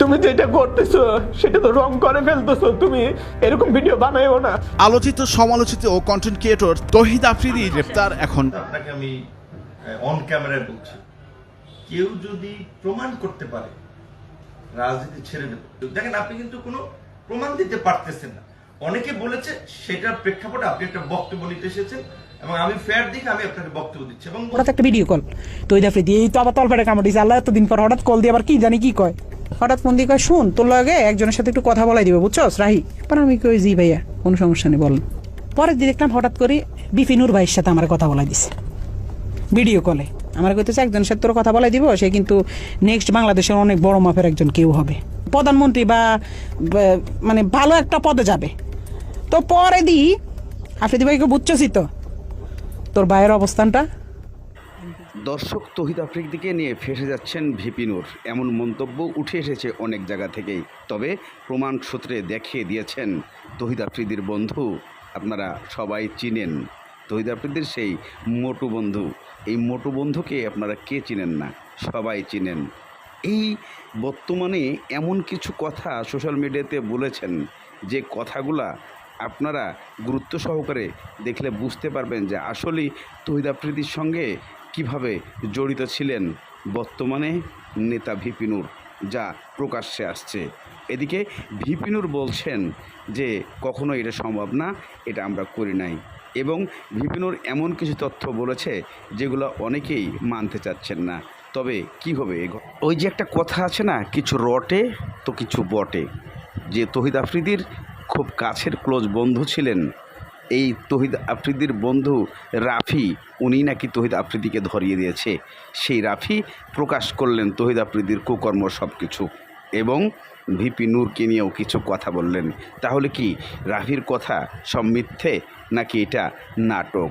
তুমি যেটা করতেছো সেটা তো রং করে ফেলতেছো। তুমি এরকম ভিডিও বানাইও না। আলোচিত সমালোচিত ও কন্টেন্ট ক্রিয়েটর তহিদ আফ্রিদি গ্রেপ্তার এখন। আপনাকে আমি অন ক্যামেরায় বলছি। কেউ যদি প্রমাণ করতে পারে রাজনীতি ছেড়ে দেবে। দেখেন আপনি কিন্তু কোনো প্রমাণ দিতে পারতেছেন না। অনেকে বলেছে সেটার প্রেক্ষাপটে আপনি একটা বক্তব্য নিতে এসেছেন এবং আমি ফেয়ার দিকে আমি আপনাকে বক্তব্য দিচ্ছি এবং হঠাৎ একটা ভিডিও কল তো এই তো আবার তলপেটে কামড় দিয়েছে আল্লাহ এতদিন পর হঠাৎ কল দিয়ে আবার কি জানি কি কয়। হঠাৎ ফোন দিয়ে কয়, শুন, তোর লগে একজনের সাথে একটু কথা বলাই দিবে, বুঝছস? রাহি। পর আমি কই, জি ভাইয়া, কোনো সমস্যা নেই বলেন পরের দিন দেখলাম হঠাৎ করে বিপিনুর ভাইয়ের সাথে আমার কথা বলাই দিছে। ভিডিও কলে। আমার কইতেছে, একজনের সাথে তোর কথা বলাই দিব, সে কিন্তু নেক্সট বাংলাদেশের অনেক বড় মাপের একজন কেউ হবে। প্রধানমন্ত্রী বা মানে ভালো একটা পদে যাবে। তো পরে দি, আফ্রিদি ভাইকে বুঝছসই তো, তোর ভাইয়ের অবস্থানটা? দর্শক তহিদ আফ্রিদিকে নিয়ে ফেসে যাচ্ছেন ভিপিনুর এমন মন্তব্য উঠে এসেছে অনেক জায়গা থেকেই। তবে প্রমাণ সূত্রে দেখিয়ে দিয়েছেন তহিদ আফ্রিদির বন্ধু। আপনারা সবাই চিনেন। তহিদ আফ্রিদির সেই মোটু বন্ধু। এই মোটু বন্ধুকে আপনারা কে চিনেন না? সবাই চিনেন। এই বর্তমানে এমন কিছু কথা সোশ্যাল মিডিয়াতে বলেছেন যে কথাগুলা আপনারা গুরুত্ব সহকারে দেখলে বুঝতে পারবেন যে আসলেই তহিদ আফ্রিদির সঙ্গে কীভাবে জড়িত ছিলেন বর্তমানে নেতা ভিপিনুর? যা প্রকাশ্যে আসছে। এদিকে ভিপিনুর বলছেন যে কখনো এটা সম্ভব না, এটা আমরা করি নাই। এবং ভিপিনুর এমন কিছু তথ্য বলেছে যেগুলো অনেকেই মানতে চাচ্ছেন না। তবে কি হবে ওই যে একটা কথা আছে না, কিছু রটে, তো কিছু বটে। যে তহিদ আফ্রিদির খুব কাছের ক্লোজ বন্ধু ছিলেন এই তহিদ আফ্রিদির বন্ধু রাফি উনি নাকি তহিদ আফ্রিদিকে ধরিয়ে দিয়েছে। সেই রাফি প্রকাশ করলেন তহিদ আফ্রিদির কুকর্ম সব কিছু এবং ভিপি নূরকে নিয়েও কিছু কথা বললেন। তাহলে কি রাফির কথা সব মিথ্যে নাকি এটা নাটক?